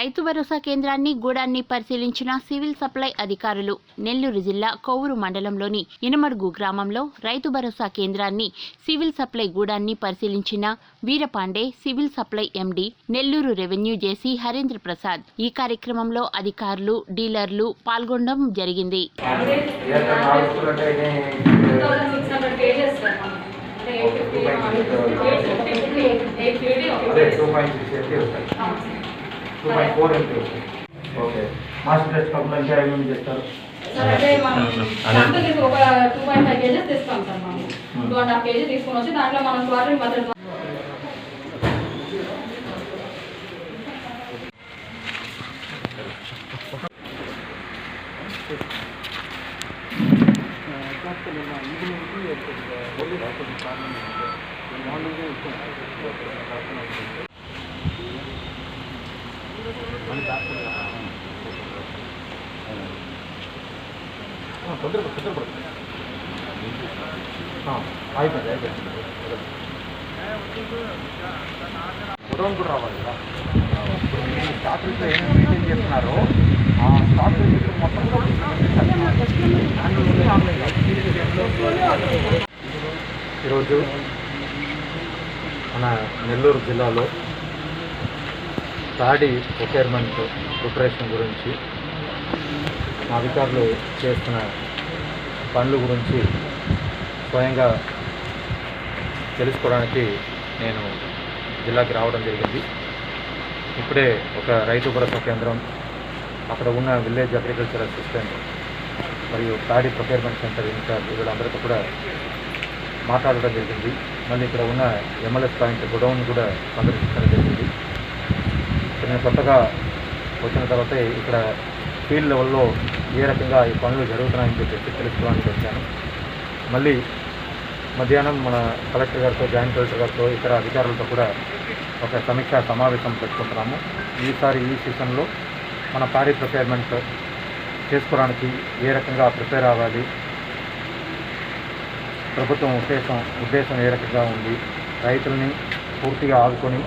రైతు భరోసా కేంద్రాన్ని గూడాన్ని పరిశీలించిన civil supply అధికారులు నెల్లూరు జిల్లా కొవ్వూరు మండలంలోని ఇనమడుగు గ్రామంలో రైతు భరోసా కేంద్రాన్ని సివిల్ సప్లై గూడాన్ని పరిశీలించిన Veerapandey civil supply MD Nellore revenue JC Harendra Prasad. ఈ కార్యక్రమంలో అధికారులు డీలర్లు పాల్గొనడం జరిగింది. ఎంత టూ పాయింట్ సిక్స్ ఎంపీ వస్తాయి టూ పాయింట్ ఫోర్ ఎంపీ వస్తాయి ఓకే మాస్టర్ టెస్ట్ కంపెనీ ఇంకా ఏమేమి చేస్తారు సార్ అంటే మనం సంతకి ఒక టూ పాయింట్ ఫైవ్ కేజెస్ తెస్తాం సార్ మనం టూ అండ్ హాఫ్ కేజీ తీసుకొని వచ్చి దాంట్లో మనం క్వార్టర్ తొందరపడు తొందరపడు. అయిపోయింది అయిపోయింది గొడవలు కూడా రావాలి కదా. ఇప్పుడు మీరు స్టాక్ రేట్లో ఏమేమి మెయింటైన్ చేస్తున్నారో? ఆ స్టాక్ రేట్లు మొత్తం ఈరోజు మన నెల్లూరు జిల్లాలో తాడి రిక్వైర్మెంట్ ప్రిపరేషన్ గురించి మా అధికారులు చేస్తున్న పనుల గురించి స్వయంగా తెలుసుకోవడానికి నేను జిల్లాకి రావడం జరిగింది. ఇప్పుడే ఒక రైతు భరోసా కేంద్రం అక్కడ ఉన్న విలేజ్ అగ్రికల్చర్ అసిస్టెంట్ మరియు తాడి ప్రొక్యూర్మెంట్ సెంటర్ ఇన్ఛార్జ్ వీళ్ళందరితో కూడా మాట్లాడడం జరిగింది. మళ్ళీ ఇక్కడ ఉన్న ఎంఎల్ఎస్ పాయింట్ గొడౌన్ కూడా సందర్శించడం జరిగింది. నేను కొత్తగా వచ్చిన తర్వాత ఇక్కడ ఫీల్డ్ లెవెల్లో ఏ రకంగా ఈ పనులు జరుగుతున్నాయని చెప్పేసి తెలుసుకోవడానికి వచ్చాను. మళ్ళీ మధ్యాహ్నం మన కలెక్టర్ గారితో జాయింట్ కలెక్టర్ గారితో ఇతర అధికారులతో కూడా ఒక సమీక్షా సమావేశం పెట్టుకుంటున్నాము. ఈసారి ఈ సీజన్లో మన ప్యారీ ప్రిపేర్మెంట్ చేసుకోవడానికి ఏ రకంగా ప్రిపేర్ అవ్వాలి ప్రభుత్వం ఉద్దేశం ఉద్దేశం ఏ రకంగా ఉంది రైతుల్ని పూర్తిగా ఆదుకొని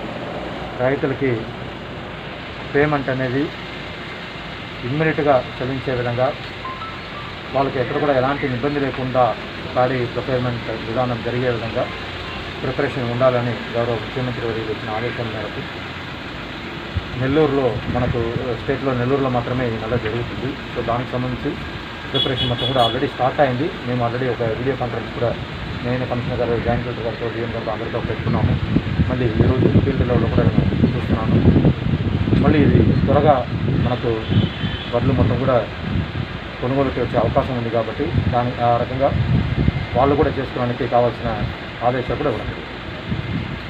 రైతులకి పేమెంట్ అనేది ఇమ్మీడియట్గా చెల్లించే విధంగా వాళ్ళకి ఎక్కడ కూడా ఎలాంటి ఇబ్బంది లేకుండా ఖాళీ ప్రొక్యూర్మెంట్ విధానం జరిగే విధంగా ప్రిపరేషన్ ఉండాలని గౌరవ ముఖ్యమంత్రి వారికి ఇచ్చిన ఆదేశం మేరకు నెల్లూరులో మనకు స్టేట్లో నెల్లూరులో మాత్రమే ఈ నెల జరుగుతుంది. సో దానికి సంబంధించి ప్రిపరేషన్ మొత్తం కూడా ఆల్రెడీ స్టార్ట్ అయింది. మేము ఆల్రెడీ ఒక వీడియో కాన్ఫరెన్స్ కూడా నేను కమిషనర్ గారు జాయింట్ కలెక్టర్ గారితో డిఎం గారితో అందరితో పెట్టుకున్నాము. మళ్ళీ ఈరోజు ఫీల్డ్ లెవెల్లో కూడా మేము త్వరగా మనకు వడ్లు మొత్తం కూడా కొనుగోలుకి వచ్చే అవకాశం ఉంది కాబట్టి దాని ఆ రకంగా వాళ్ళు కూడా చేసుకోవడానికి కావాల్సిన ఆదేశాలు కూడా ఇవ్వడం